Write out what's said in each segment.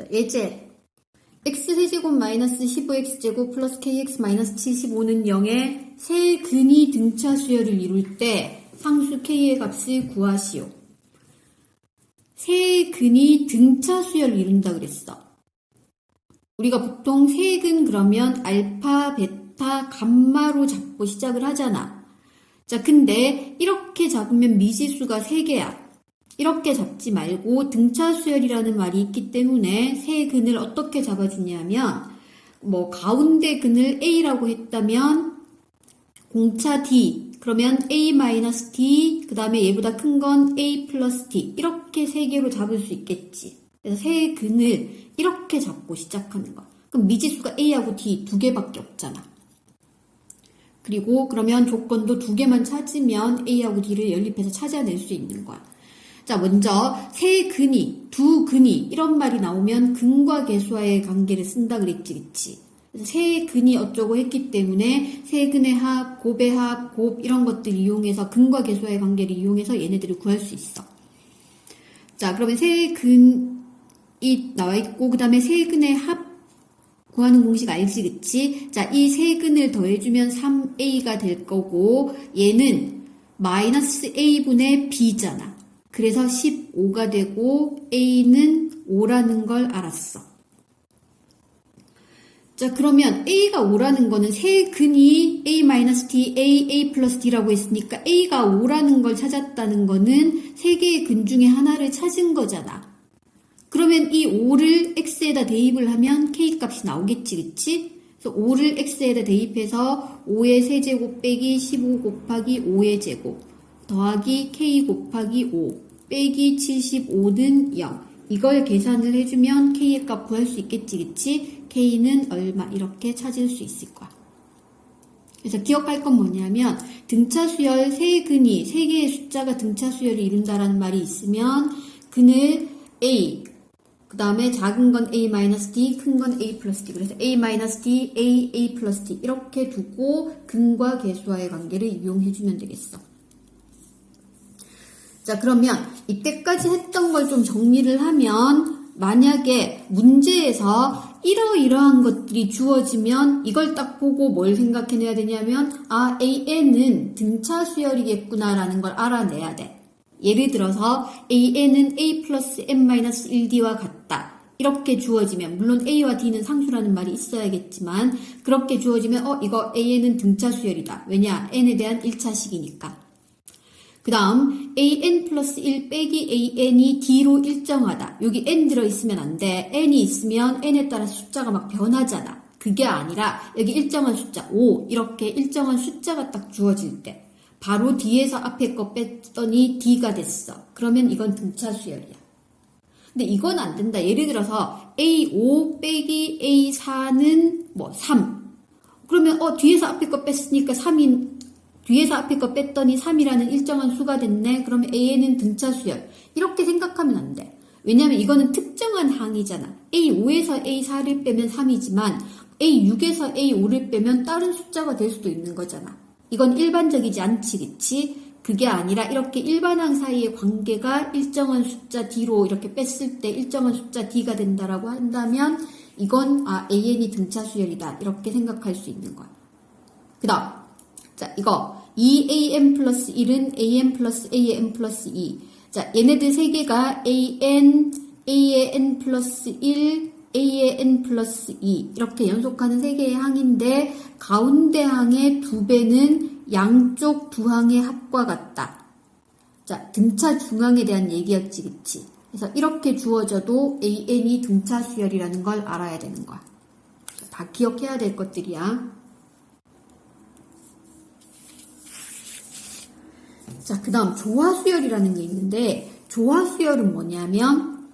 자, 예제. x세제곱 마이너스 15x제곱 플러스 kx 마이너스 75는 0의 세 근이 등차 수열을 이룰 때 상수 k의 값을 구하시오. 세 근이 등차 수열을 이룬다 그랬어. 우리가 보통 세 근 그러면 알파, 베타, 감마로 잡고 시작을 하잖아. 자, 근데 이렇게 잡으면 미지수가 3개야. 이렇게 잡지 말고 등차 수열이라는 말이 있기 때문에 세 근을 어떻게 잡아주냐면 뭐 가운데 근을 A라고 했다면 공차 D 그러면 A-D 그 다음에 얘보다 큰 건 A 플러스 D 이렇게 세 개로 잡을 수 있겠지. 그래서 세 근을 이렇게 잡고 시작하는 거야. 그럼 미지수가 A하고 D 두 개밖에 없잖아. 그리고 그러면 조건도 두 개만 찾으면 A하고 D를 연립해서 찾아낼 수 있는 거야. 자, 먼저 세 근이, 두 근이 이런 말이 나오면 근과 계수와의 관계를 쓴다 그랬지, 그치? 세 근이 어쩌고 했기 때문에 세 근의 합, 곱의 합, 곱 이런 것들 이용해서 근과 계수와의 관계를 이용해서 얘네들을 구할 수 있어. 자, 그러면 세 근이 나와 있고 그 다음에 세 근의 합 구하는 공식 알지, 그치? 자, 이 세 근을 더해주면 3a가 될 거고 얘는 마이너스 a분의 b잖아. 그래서 15가 되고 A는 5라는 걸 알았어. 자, 그러면 A가 5라는 거는 세 근이 A-D, A, A 플러스 D라고 했으니까 A가 5라는 걸 찾았다는 거는 세 개의 근 중에 하나를 찾은 거잖아. 그러면 이 5를 X에다 대입을 하면 K 값이 나오겠지, 그치? 그래서 5를 X에다 대입해서 5의 세제곱 빼기 15 곱하기 5의 제곱. 더하기 k 곱하기 5 빼기 75는 0 이걸 계산을 해주면 k의 값 구할 수 있겠지 그치? k는 얼마 이렇게 찾을 수 있을 거야 그래서 기억할 건 뭐냐면 등차 수열 세 근이 세 개의 숫자가 등차 수열을 이룬다라는 말이 있으면 근을 a 그 다음에 작은 건 a-d, 큰 건 a 플러스 d. 그래서 a-d, a, a 플러스 d. 이렇게 두고 근과 계수와의 관계를 이용해 주면 되겠어. 자, 그러면 이때까지 했던 걸 좀 정리를 하면 만약에 문제에서 이러이러한 것들이 주어지면 이걸 딱 보고 뭘 생각해내야 되냐면 아, AN은 등차 수열이겠구나라는 걸 알아내야 돼. 예를 들어서 AN은 A 플러스 N-1D와 같다. 이렇게 주어지면 물론 A와 D는 상수라는 말이 있어야겠지만 그렇게 주어지면 어 이거 AN은 등차 수열이다. 왜냐? N에 대한 1차식이니까. 그 다음 an 플러스 1 빼기 an이 d로 일정하다. 여기 n 들어있으면 안 돼. n이 있으면 n에 따라 숫자가 막 변하잖아. 그게 아니라 여기 일정한 숫자 5 이렇게 일정한 숫자가 딱 주어질 때 바로 뒤에서 앞에 거 뺐더니 d가 됐어. 그러면 이건 등차 수열이야. 근데 이건 안 된다. 예를 들어서 a5 빼기 a4는 뭐 3. 그러면 어 뒤에서 앞에 거 뺐으니까 3인 뒤에서 앞에 거 뺐더니 3이라는 일정한 수가 됐네. 그러면 A는 등차 수열. 이렇게 생각하면 안 돼. 왜냐면 이거는 특정한 항이잖아. A5에서 A4를 빼면 3이지만 A6에서 A5를 빼면 다른 숫자가 될 수도 있는 거잖아. 이건 일반적이지 않지, 그치? 그게 아니라 이렇게 일반항 사이의 관계가 일정한 숫자 D로 이렇게 뺐을 때 일정한 숫자 D가 된다라고 한다면 이건 아 AN이 등차 수열이다 이렇게 생각할 수 있는 거야. 그 다음 자 이거 2an 플러스 1은 an 플러스 an 플러스 2. 자, 얘네들 세 개가 an, a의 n 플러스 1, a의 n 플러스 2. 이렇게 연속하는 세 개의 항인데, 가운데 항의 두 배는 양쪽 두 항의 합과 같다. 자, 등차 중항에 대한 얘기였지, 그치? 그래서 이렇게 주어져도 an이 등차 수열이라는 걸 알아야 되는 거야. 다 기억해야 될 것들이야. 자, 그 다음 조화수열이라는 게 있는데 조화수열은 뭐냐면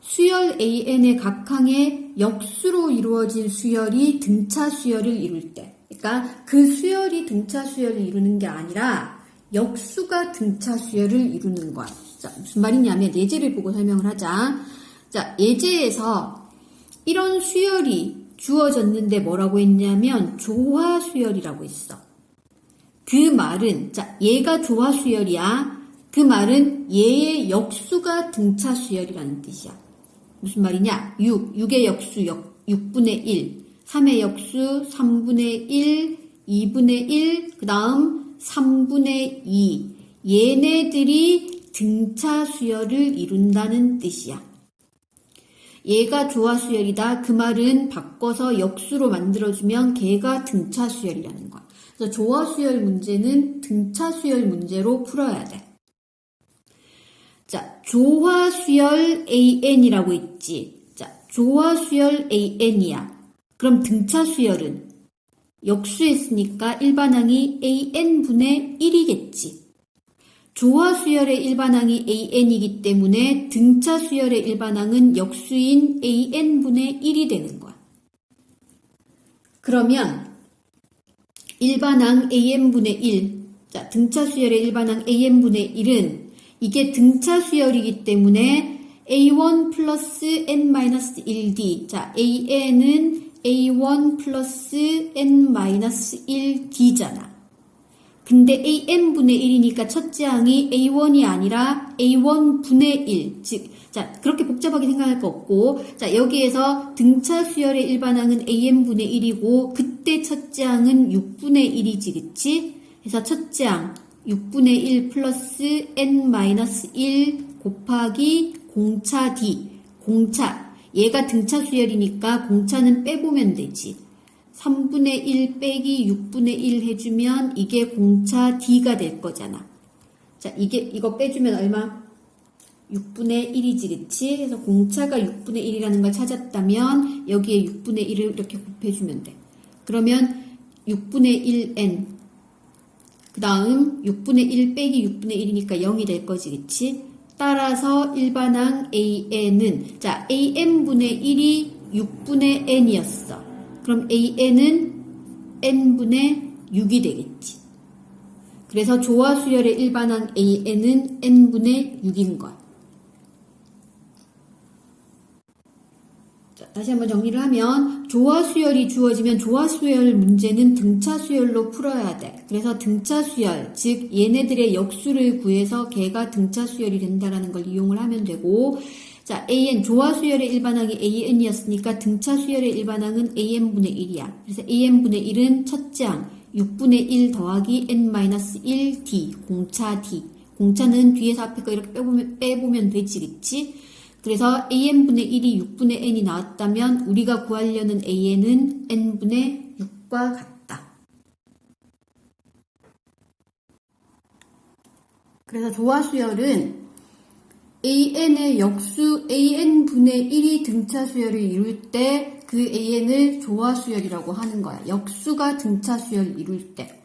수열 AN의 각항의 역수로 이루어진 수열이 등차 수열을 이룰 때 그러니까 그 수열이 등차 수열을 이루는 게 아니라 역수가 등차 수열을 이루는 거야. 자, 무슨 말이냐면 예제를 보고 설명을 하자. 자, 예제에서 이런 수열이 주어졌는데 뭐라고 했냐면 조화수열이라고 했어. 그 말은 자 얘가 조화 수열이야. 그 말은 얘의 역수가 등차 수열이라는 뜻이야. 무슨 말이냐? 6, 6의 역수 역, 6분의 1, 3의 역수 3분의 1, 2분의 1, 그 다음 3분의 2. 얘네들이 등차 수열을 이룬다는 뜻이야. 얘가 조화 수열이다. 그 말은 바꿔서 역수로 만들어주면 걔가 등차 수열이라는 거야. 그래서 조화 수열 문제는 등차 수열 문제로 풀어야 돼. 자, 조화 수열 AN이라고 있지. 자, 조화 수열 AN이야. 그럼 등차 수열은 역수했으니까 일반항이 AN분의 1이겠지. 조화 수열의 일반항이 AN이기 때문에 등차 수열의 일반항은 역수인 AN분의 1이 되는 거야. 그러면 일반항 AN분의 1, 자, 등차 수열의 일반항 AN분의 1은 이게 등차 수열이기 때문에 A1 플러스 N-1D, 자, AN은 A1 플러스 N-1D잖아. 근데 AN분의 1이니까 첫째 항이 A1이 아니라 A1분의 1. 즉, 자, 그렇게 복잡하게 생각할 거 없고, 자, 여기에서 등차 수열의 일반항은 AN분의 1이고, 그때 첫째 항은 6분의 1이지, 그치? 그래서 첫째 항, 6분의 1 플러스 N-1 곱하기 공차 D. 공차. 얘가 등차 수열이니까 공차는 빼보면 되지. 3분의 1 빼기 6분의 1 해주면 이게 공차 D가 될 거잖아. 자, 이게, 이거 빼주면 얼마? 6분의 1이지, 그치? 그래서 공차가 6분의 1이라는 걸 찾았다면 여기에 6분의 1을 이렇게 곱해주면 돼. 그러면 6분의 1n. 그 다음 6분의 1 빼기 6분의 1이니까 0이 될 거지, 그치? 따라서 일반항 AN은, 자, AN분의 1이 6분의 n이었어. 그럼 AN은 n분의 6이 되겠지. 그래서 조화 수열의 일반항 AN은 n분의 6인 거야. 자, 다시 한번 정리를 하면 조화 수열이 주어지면 조화 수열 문제는 등차 수열로 풀어야 돼. 그래서 등차 수열, 즉 얘네들의 역수를 구해서 걔가 등차 수열이 된다라는 걸 이용을 하면 되고 자, AN 조화 수열의 일반항이 AN이었으니까 등차 수열의 일반항은 AN분의 1이야. 그래서 AN분의 1은 첫째 항 6분의 1 더하기 N-1D 공차 D. 공차는 뒤에서 앞에 거 이렇게 빼보면, 빼보면 되지, 그치? 그래서 AN분의 1이 6분의 N이 나왔다면 우리가 구하려는 AN은 N분의 6과 같다. 그래서 조화 수열은 AN의 역수 AN분의 1이 등차 수열을 이룰 때 그 AN을 조화 수열이라고 하는 거야. 역수가 등차 수열을 이룰 때.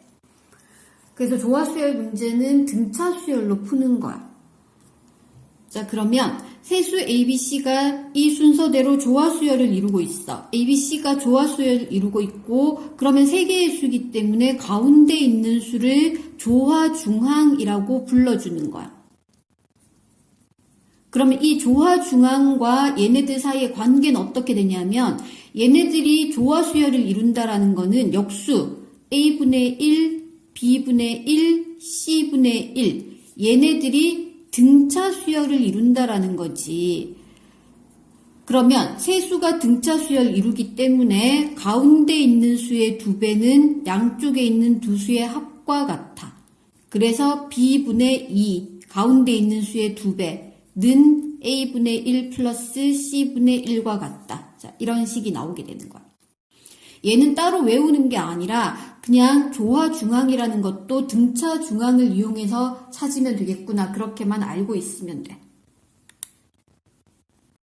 그래서 조화 수열 문제는 등차 수열로 푸는 거야. 자, 그러면 세수 ABC가 이 순서대로 조화 수열을 이루고 있어. ABC가 조화 수열을 이루고 있고, 그러면 세 개의 수기 때문에 가운데 있는 수를 조화 중항이라고 불러주는 거야. 그러면 이 조화 중항과 얘네들 사이의 관계는 어떻게 되냐면 얘네들이 조화 수열을 이룬다라는 거는 역수 A분의 1, B분의 1, C분의 1 얘네들이 등차 수열을 이룬다라는 거지. 그러면 세수가 등차 수열 이루기 때문에 가운데 있는 수의 두 배는 양쪽에 있는 두 수의 합과 같아. 그래서 B분의 2 가운데 있는 수의 두 배. 는 A분의 1 플러스 C분의 1과 같다. 자, 이런 식이 나오게 되는 거야. 얘는 따로 외우는 게 아니라 그냥 조화 중항이라는 것도 등차 중항을 이용해서 찾으면 되겠구나. 그렇게만 알고 있으면 돼.